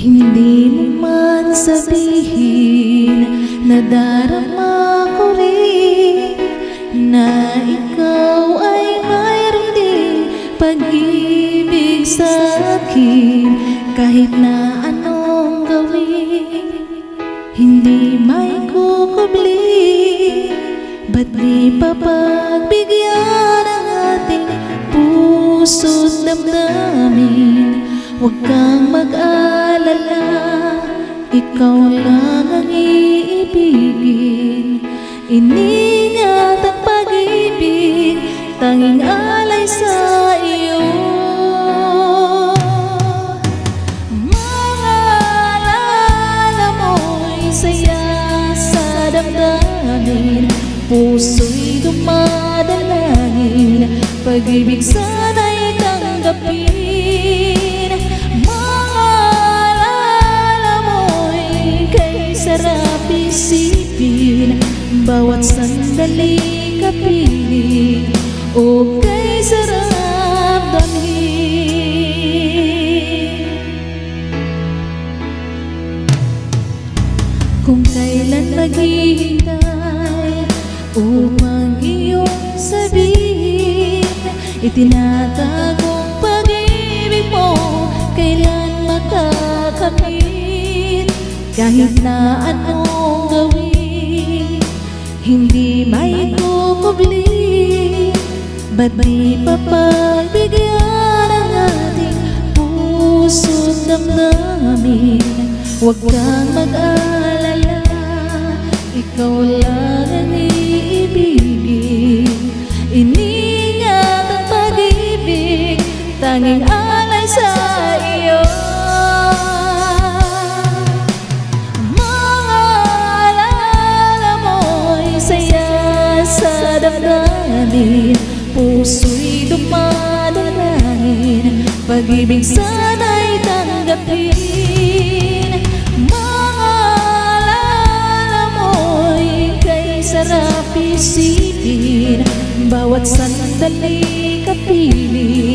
Hindi mo man sabihin na darama ko rin Na ikaw ay mayroon din pag-ibig sa akin. Kahit na anong gawin Hindi may kukubli. Ba't di pa pagbigyan ang ating puso't damdamin? Huwag kang mag-alala Ikaw lang ang iibigin. Iningat ang pag-ibig Tanging alay sa iyo. Mga alala mo'y saya sa damdamin. Puso'y dumadalangin. Pag-ibig sana'y tanggapin Bawat sandali kapiling O kay sarap damhin Kung kailan maghihintay upang iyong sabihin Itinatagong pag-ibig mo kailan makakamit Kahit na gawin hindi may kukubli Ba't di papagbigyan ang ating puso't damdamin Huwag kang mag-alala. Ikaw lang ang iibigin. Iningat ang pag-ibig. Tanging Puso'y dumadalangin Pag-ibig sana'y tanggapin. Mga alala mo'y kay sarap isipin Bawat sandali kapiling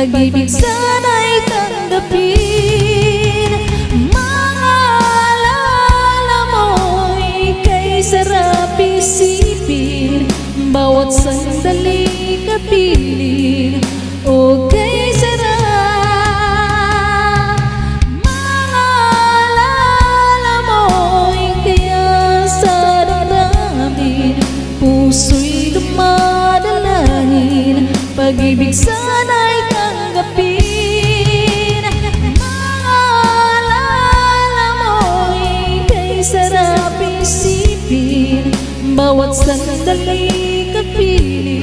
Pag-ibig sana'y tanggapin. Mga alala mo'y kay sarap isipin. Bawat sandali kapiling O bawat sandali kapiling